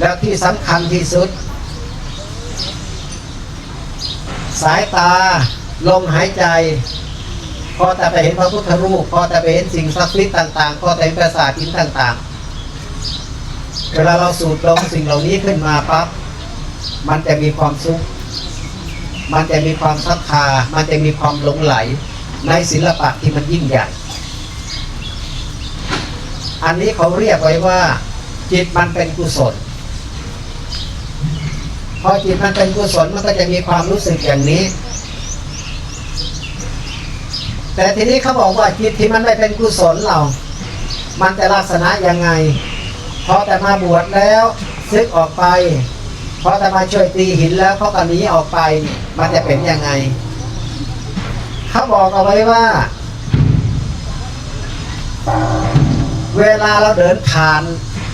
แล้วที่สำคัญที่สุด สายตาลมหายใจ พอแต่ไปเห็นพระพุทธรูป พอแต่ไปเห็นสิ่งศักดิ์สิทธิ์ต่างๆ พอแต่เห็นปราสาทหินต่างๆ เวลาเราสูดลมสิ่งเหล่านี้ขึ้นมาปั๊บมันจะมีความสุข มันจะมีความศรัทธา มันจะมีความหลงไหล ในศิลปะที่มันยิ่งใหญ่ อันนี้เขาเรียกไว้ว่า จิตมันเป็นกุศล พอจิตมันเป็นกุศลมันก็จะมีความรู้สึกอย่างนี้ แต่ทีนี้เขาบอกว่าจิตที่มันไม่เป็นกุศลเรา มันจะลักษณะยังไงพอแต่มาบวชแล้วซึกออกไปพอแต่มาช่วยตีหินแล้วเขาก็หนีออกไปมันจะเป็นยังไงเขาบอกเอาไว้ว่า เวลาเราเดินผ่าน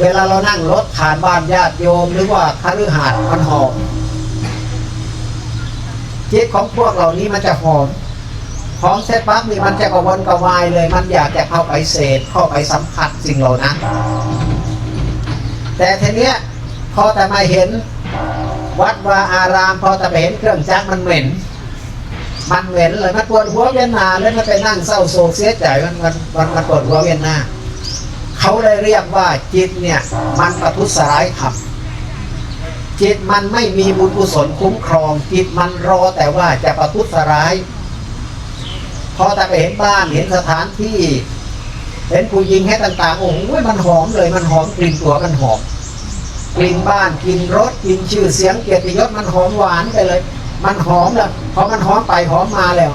เวลาเรานั่งรถผ่านบ้านญาติโยมหรือว่าคฤหาสน์มันหอมจิตของพวกเหล่านี้มันจะหอมหอมเสร็จปั๊บนี่มันจะกระวนกระวายเลย มันอยากจะเข้าไปเสพเข้าไปสัมผัสสิ่งเหล่านั้น แต่ทีเนี้ยพอแต่มาเห็นวัดวาอาราม พอแต่ไปเห็นเครื่องจักรมันเหม็น มันเหม็นเลยมันปวดหัวเวียนหนาเลยมันไปนั่งเศร้าโศกเสียใจมันมันมันมันปวดหัวเวียนหน้า เขาเลยเรียกว่าจิตเนี่ยมันประทุษร้ายธรรมจิตมันไม่มีบุญกุศลคุ้มครอง จิตมันรอแต่ว่าจะประทุษร้ายพอแต่ไปเห็นบ้านเห็นสถานที่ เห็นผู้หญิงให้ต่างๆโอ้โหมันหอมเลยมันหอมกลิ่นตัวมันหอมกลิ่นบ้านกลิ่นรถกลิ่นชื่อเสียงเกียรติยศมันหอมหวานไปเลย มันหอมแล้วพอมันหอมไปหอมมาแล้ว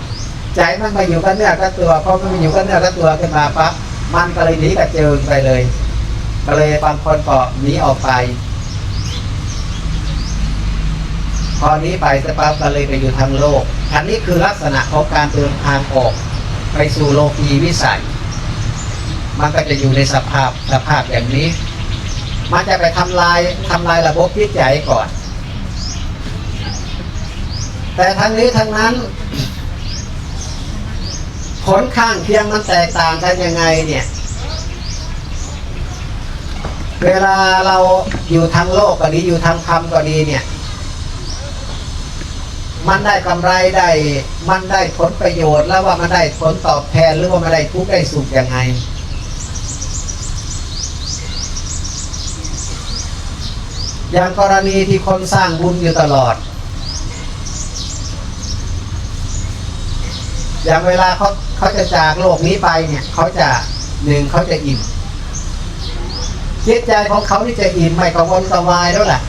ใจมันมาอยู่กับเนื้อกับตัวพอมันมาอยู่กับเนื้อกับตัวขึ้นมาปั๊บ มันก็เลยหนีกระเจิงไปเลย ก็เลยบางคนก็หนีออกไปพอนี้ไปสปั๊บก็เลยไปอยู่ทางโลก อันนี้คือลักษณะของการเดินทางออกไปสู่โลกีวิสัย มันก็จะอยู่ในสภาพสภาพอย่างนี้ มันจะไปทำลายทำลายระบบจิตใจก่อน แต่ทั้งนี้ทั้งนั้น ผลข้างเคียงมันแตกต่างกันยังไงเนี่ย เวลาเราอยู่ทางโลกก็ดีอยู่ทางธรรมก็ดีเนี่ย มันได้กำไรได้ มันได้ผลประโยชน์แล้วว่ามันได้ผลตอบแทนหรือว่ามันได้ทุกได้สุขยังไงอย่างกรณีที่คนสร้างบุญอยู่ตลอด อย่างเวลาเขา เขาจะจากโลกนี้ไปเนี่ย เขาจะหนึ่งเขาจะอิ่มจิตใจของเขานี่จะอิ่มไม่กระวนกระวายแล้วแหละ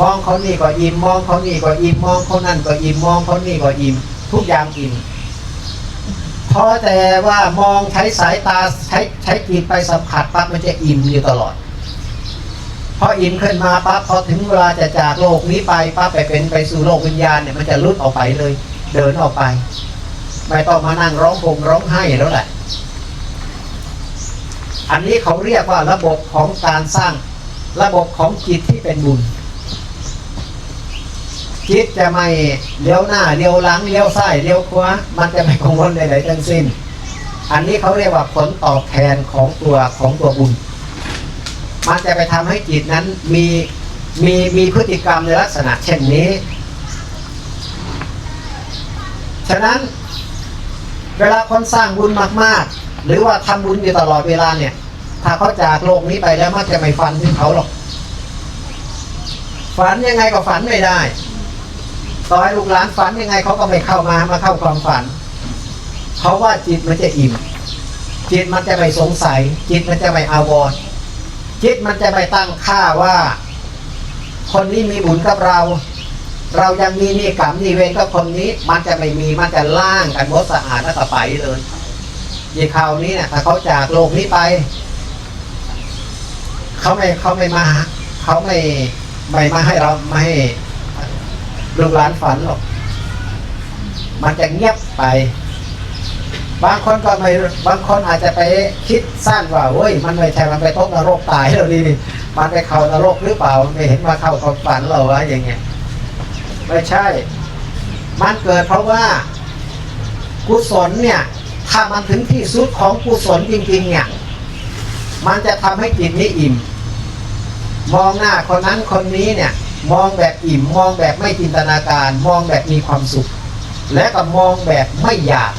มองเขานี่ก็อิ่มมองเขานี่ก็อิ่มมองเขานั่นก็อิ่มมองเขานี่ก็อิ่มทุกอย่างอิ่มเพราะแต่ว่ามองใช้สายตาใช้ใช้จิตไปสัมผัสปั๊บมันจะอิ่มอยู่ตลอดพออิ่มขึ้นมาปั๊บพอถึงเวลาจะจากโลกนี้ไปปั๊บไปเป็นไปสู่โลกวิญญาณเนี่ยมันจะลุดออกไปเลย เดินออกไป ไม่ต้องมานั่งร้องผมร้องไห้แล้วแหละ อันนี้เขาเรียกว่าระบบของการสร้างระบบของจิตที่เป็นบุญ จิตจะไม่เลี้ยวหน้าเลี้ยวหลังเลี้ยวซ้ายเลี้ยวขวามันจะไม่กังวลใดๆทั้งสิ้น อันนี้เขาเรียกว่าผลตอบแทนของตัวของตัวบุญ มันจะไปทำให้จิตนั้นมีมีมีพฤติกรรมในลักษณะเช่นนี้ ฉะนั้น เวลาคนสร้างบุญมากๆ หรือว่าทำบุญอยู่ตลอดเวลาเนี่ย ถ้าเขาจากโลกนี้ไปแล้วมักจะไม่ฝันถึงเขาหรอก ฝันยังไงก็ฝันไม่ได้ต่อให้ลูกหลานฝันยังไงเขาก็ไม่เข้ามามาเข้าความฝัน เพราะว่าจิตมันจะอิ่ม จิตมันจะไม่สงสัย จิตมันจะไม่อาวรณ์จิตมันจะไม่ตั้งค่าว่า คนนี้มีบุญกับเรา เรายังมีนี่กรรมนี่เวรกับคนนี้ มันจะไม่มีมันจะล่างกันหมดสะอาดแล้วก็ไปเลยยีคราวนี้เนี่ยถ้าเขาจากโลกนี้ไป เขาไม่เขาไม่มาเขาไม่ไม่มาให้เราไม่ลูกหลานฝันหรอก มันจะเงียบไป บางคนก็ไม่บางคนอาจจะไปคิดสั้นว่าเว้ยมันไม่ใช่มันไปตกนรกตายแล้วนี่มันไปเข้านรกหรือเปล่า ไม่เห็นมาเข้าความฝันเราวะอย่างเงี้ย ไม่ใช่ มันเกิดเพราะว่ากุศลเนี่ยถ้ามันถึงที่สุดของกุศลจริงๆ เนี่ย มันจะทำให้จิตนี้อิ่ม มองหน้าคนนั้นคนนี้เนี่ย มองแบบอิ่ม มองแบบไม่จินตนาการ มองแบบมีความสุข และก็มองแบบไม่อยาก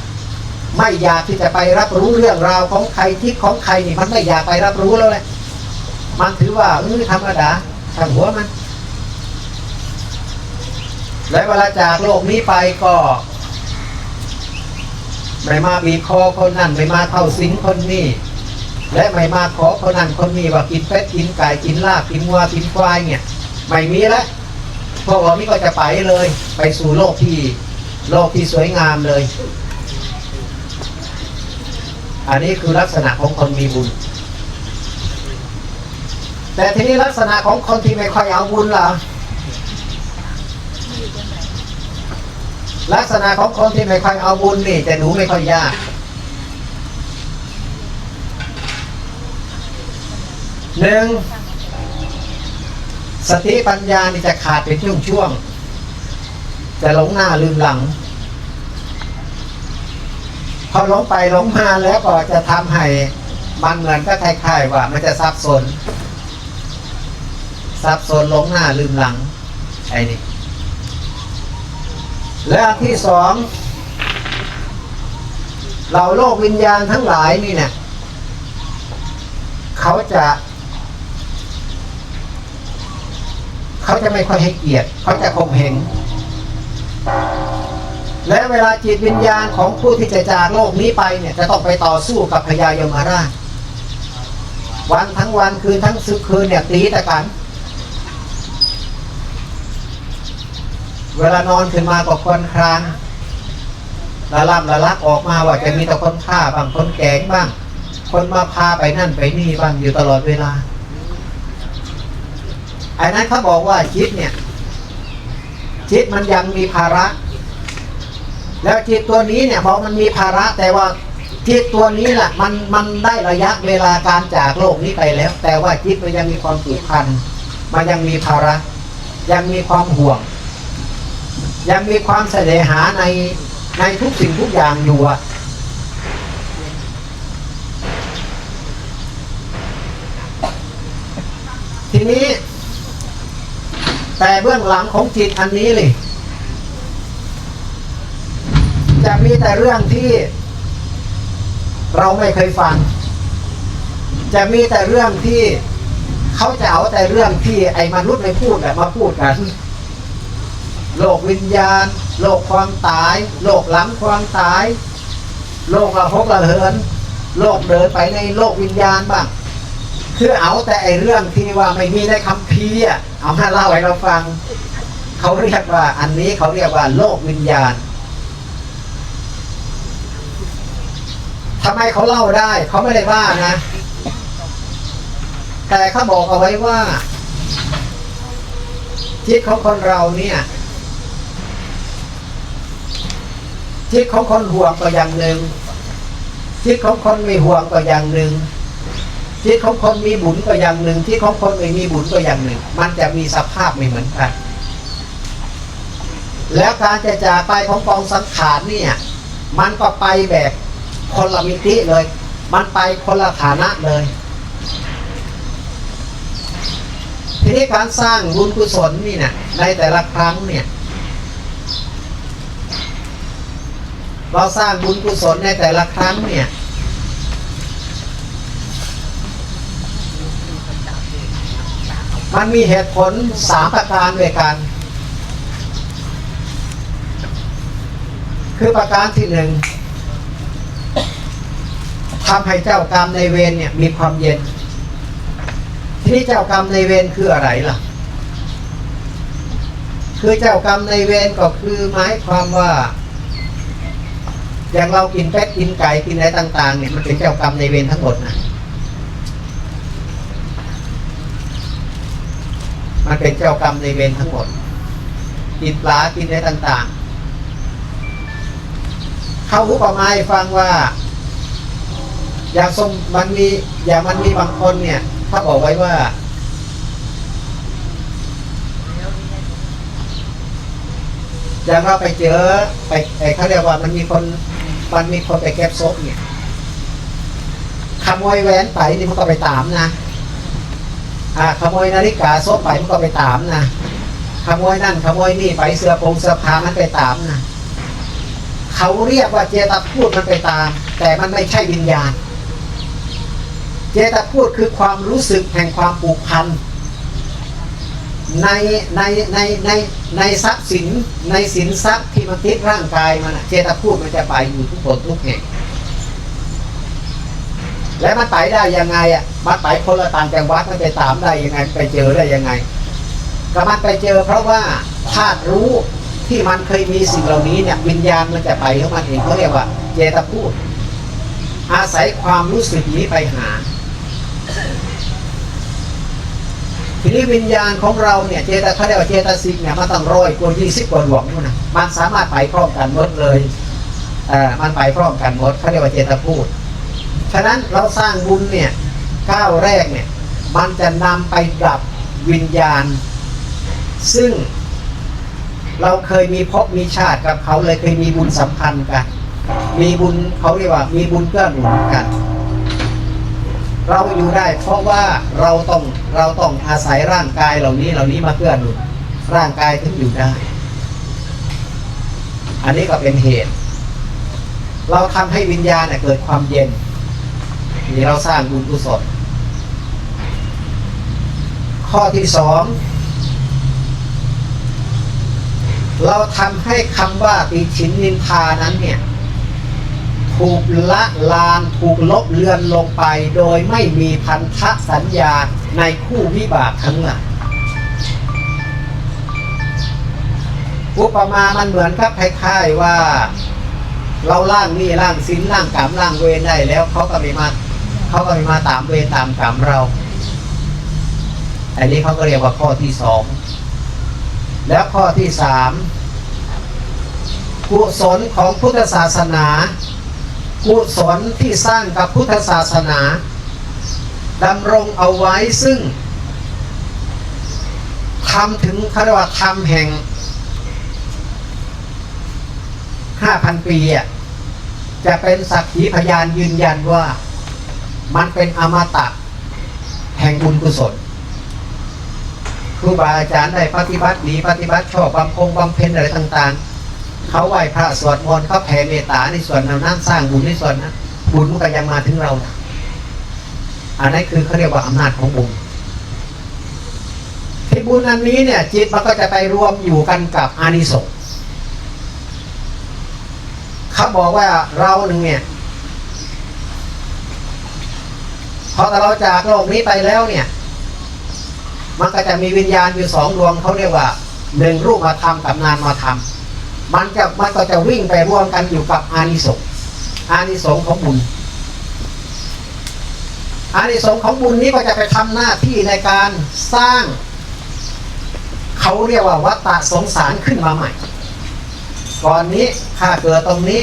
ไม่อยากที่จะไปรับรู้เรื่องราวของใครที่ของใครนี่มันไม่อยากไปรับรู้แล้วแหละมันถือว่าเออธรรมดาทางหัวมัน และเวลาจากโลกนี้ไปก็ไม่มาบีบคอคนนั้นไม่มาเข้าสิงคนนี้ และไม่มาขอคนนั้นคนนี้ว่ากินเป็ดกินไก่กินลาบกินวัวกินควายเนี่ย ไม่มีแล้วพวกเรานี่ก็จะไปเลย ไปสู่โลกที่โลกที่สวยงามเลย อันนี้คือลักษณะของคนมีบุญ แต่ทีนี้ลักษณะของคนที่ไม่ค่อยเอาบุญล่ะ ลักษณะของคนที่ไม่ค่อยเอาบุญนี่จะหนูไม่ค่อยยากหนึ่งสติปัญญานี่จะขาดเป็นช่วงๆจะหลงหน้าลืมหลัง พอหลงไปหลงมาแล้วก็จะทำให้มันเหมือนก็คล้ายๆว่า มันจะซับสนซับสนหลงหน้าลืมหลังไอ้นี่ และอันที่สองเราโลกวิญญาณทั้งหลายนี่เนี่ยเขาจะ เขาจะไม่ค่อยให้เกียรติเขาจะข่มเหงและเวลาจิตวิญญาณของผู้ที่จะจากโลกนี้ไปเนี่ยจะต้องไปต่อสู้กับพญายมราชวันทั้งวันคืนทั้งซึกคืนเนี่ยตีแต่กัน เวลานอนขึ้นมาก็คนครางละล่ำละลักออกมาว่าจะมีแต่คนฆ่าบางคนแกงบ้าง คนมาพาไปนั่นไปนี่บ้างอยู่ตลอดเวลาไอ้นั้นเขาบอกว่าจิตเนี่ยจิตมันยังมีภาระ แล้วจิตตัวนี้เนี่ยพอมันมีภาระแต่ว่าจิตตัวนี้แหละมันมันได้ระยะเวลาการจากโลกนี้ไปแล้ว แต่ว่าจิตมันยังมีความผูกพันมันยังมีภาระ ยังมีความห่วง ยังมีความเสน่หาในในทุกสิ่งทุกอย่างอยู่อะทีนี้ แต่เบื้องหลังของจิตอันนี้เลยจะมีแต่เรื่องที่เราไม่เคยฟัง จะมีแต่เรื่องที่เขาจะเอาแต่เรื่องที่ไอ้มนุษย์ไม่พูดแบบมาพูดกัน โลกวิญญาณ โลกความตาย โลกหลังความตาย โลกระหกระเหิน โลกเดินไปในโลกวิญญาณบ้างคือเอาแต่ไอ้เรื่องที่ว่าไม่มีในคำพีร์อะเอามาเล่าให้เราฟัง เขาเรียกว่า อันนี้เขาเรียกว่า โลกวิญญาณทำไมเขาเล่าได้เขาไม่ได้ว่านะ แต่เขาบอกเอาไว้ว่าจิตของคนเราเนี่ย จิตของคนห่วงก็อย่างหนึ่ง จิตของคนไม่ห่วงก็อย่างหนึ่ง จิตของคนมีบุญก็อย่างหนึ่งจิตของคนไม่มีบุญก็อย่างหนึ่ง มันจะมีสภาพไม่เหมือนกัน แล้วการจะจากไปของกองสังขารเนี่ยมันก็ไปแบบคนละมิติเลย มันไปคนละฐานะเลย ทีนี้การสร้างบุญกุศลนี่เนี่ยในแต่ละครั้งเนี่ย เราสร้างบุญกุศลในแต่ละครั้งเนี่ยมันมีเหตุผลสามประการด้วยกัน คือประการที่หนึ่งทำให้เจ้ากรรมในเวรเนี่ยมีความเย็น ทีนี้เจ้ากรรมในเวรคืออะไรล่ะ คือเจ้ากรรมในเวรก็คือหมายความว่า อย่างเรากินเป็ดกินไก่กินอะไรต่าง ๆ เนี่ยมันเป็นเจ้ากรรมในเวรทั้งหมดนะมันเป็นเจ้ากรรมในเวรทั้งหมด กินปลากินอะไรต่าง ๆ เขาอุปมาให้ฟังว่า อย่างสมมันมีอย่างมันมีบางคนเนี่ยเขาบอกไว้ว่าอย่างเราไปเจอไปไอเขาเรียกว่ามันมีคน มันมีคนไปเก็บซกเนี่ยขโมยแหวนไปนี่มันก็ไปตามนะอ่าขโมยนาฬิกาซบไปมันก็ไปตามนะขโมยนั่นขโมยนี่ไปเสื้อผงเสื้อผ้ามันไปตามนะเขาเรียกว่าเจตพูดมันไปตาม แต่มันไม่ใช่วิญญาณ เจตพูดคือความรู้สึกแห่งความผูกพัน ในในในในในทรัพย์สินในสินทรัพย์ที่มันติดร่างกายมันเจตพูดมันจะไปอยู่ทุกคนทุกแห่ง แล้วมันไปได้ยังไงอะมันไปคนละต่างจังหวัดมันไปตามได้ยังไงไปเจอได้ยังไงก็มันไปเจอเพราะว่าธาตุรู้ที่มันเคยมีสิ่งเหล่านี้เนี่ยวิญญาณมันจะไปของมันเองเขาเรียกว่า เจตพูด อาศัยความรู้สึกนี้ไปหา ทีนี้วิญญาณของเราเนี่ยเจตเขาเรียกว่าเจตสิกเนี่ยมันต้องร้อยกว่ายี่สิบกว่าดวงนู่นนะมันสามารถไปพร้อมกันหมดเลยเอ่ามันไปพร้อมกันหมดเขาเรียกว่าเจตพูดฉะนั้นเราสร้างบุญเนี่ยก้าวแรกเนี่ยมันจะนำไปดับวิญญาณ ซึ่งเราเคยมีภพมีชาติกับเขาเลยเคยมีบุญสัมพันธ์กัน มีบุญเขาเรียกว่ามีบุญเกื้อหนุนกัน เราอยู่ได้ เพราะว่าเราต้องเราต้องอาศัยร่างกายเหล่านี้เหล่านี้มาเกื้อหนุนร่างกายถึงอยู่ได้ อันนี้ก็เป็นเหตุ เราทำให้วิญญาณเกิดความเย็นนี่เราสร้างบุญกุศลข้อที่สองเราทำให้คำว่าติชินนินทานั้นเนี่ย ถูกละลานถูกลบเลือนลงไป โดยไม่มีพันธสัญญาในคู่วิบากทั้งหลายอุปมามันเหมือนกับคล้ายๆว่า เราล่างนี่ล่างสินล่างกรรมล่างเวรได้แล้วเขาก็ไม่มาเขาก็ไม่มาตามเวรตามกรรมเราอันนี้เขาก็เรียกว่าข้อที่สองแล้วข้อที่สามกุศลของพุทธศาสนา กุศลที่สร้างกับพุทธศาสนาดำรงเอาไว้ซึ่งทำถึงเขาเรียกว่าทำแห่งห้าพันปีอะจะเป็นสักขีพยานยืนยันว่ามันเป็นอมตะ แห่งบุญกุศลครูบาอาจารย์ได้ปฏิบัติดีปฏิบัติชอบบำพงบำเพ็ญอะไรต่างๆ เขาไหว้พระสวดมนต์เขาแผ่เมตตาในส่วนนั้นสร้างบุญในส่วนนั้นบุญมันก็ยังมาถึงเรานะอันนั้นคือเขาเรียกว่าอำนาจของบุญที่บุญอันนี้เนี่ย จิตมันก็จะไปรวมอยู่กันกับอานิสงส์เขาบอกว่าเราหนึ่งเนี่ยพอแต่เราจากโลกนี้ไปแล้วเนี่ย มันก็จะมีวิญญาณอยู่สองดวงเขาเรียกว่าหนึ่งรูปมาทำกับนามมาทำ มันจะมันก็จะวิ่งไปร่วมกันอยู่กับอานิสงส์อานิสงส์ของบุญอานิสงส์ของบุญนี้ก็จะไปทำหน้าที่ในการสร้าง เขาเรียกว่าวัตตะสงสารขึ้นมาใหม่ ก่อนนี้ข้าเกิดตรงนี้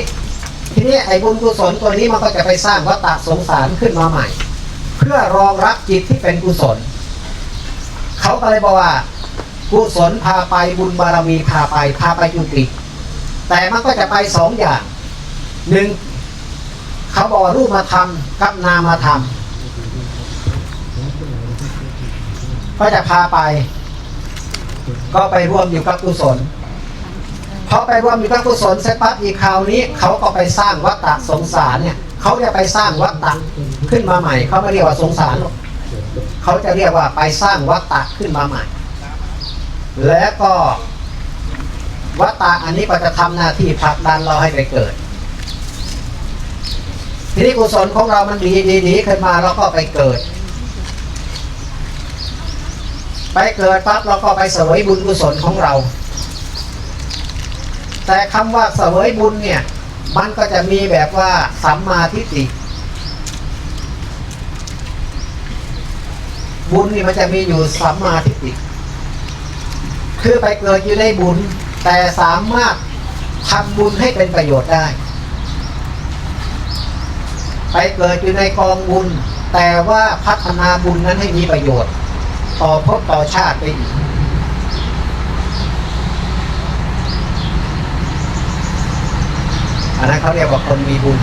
ทีนี้ไอ้บุญกุศลตัวนี้มันก็จะไปสร้างวัตตะสงสารขึ้นมาใหม่ เพื่อรองรับจิตที่เป็นกุศล เขาก็เลยบอกว่า กุศลพาไปบุญบารมีพาไปพาไปจุติ แต่มันก็จะไปสองอย่างหนึ่งเขาบอกว่ารูปมาทำกับนามมาทำก็จะพาไป ก็ไปร่วมอยู่กับกุศลพอไปร่วมอยู่กับกุศลเสร็จปั๊บอีกคราวนี้เขาก็ไปสร้างวัฏฏะสงสารเนี่ยเขาจะไปสร้างวัฏฏะขึ้นมาใหม่เขาไม่เรียกว่าสงสารหรอกเขาจะเรียกว่าไปสร้างวัฏฏะขึ้นมาใหม่ แล้วก็ วัตตาอันนี้ก็จะทำหน้าที่ผลักดันเราให้ไปเกิด ทีนี้กุศลของเรามันดีดีดีขึ้นมาเราก็ไปเกิด ไปเกิดปั๊บเราก็ไปเสวยบุญกุศลของเรา แต่คำว่าเสวยบุญเนี่ย มันก็จะมีแบบว่าสัมมาทิฏฐิบุญนี่มันจะมีอยู่สัมมาทิฏฐิคือไปเกิดอยู่ในบุญ แต่สามารถทำบุญให้เป็นประโยชน์ได้ ไปเกิดอยู่ในกองบุญ แต่ว่าพัฒนาบุญนั้นให้มีประโยชน์ ต่อพบต่อชาติไปอีกอันนั้นเขาเรียกว่าคนมีบุญ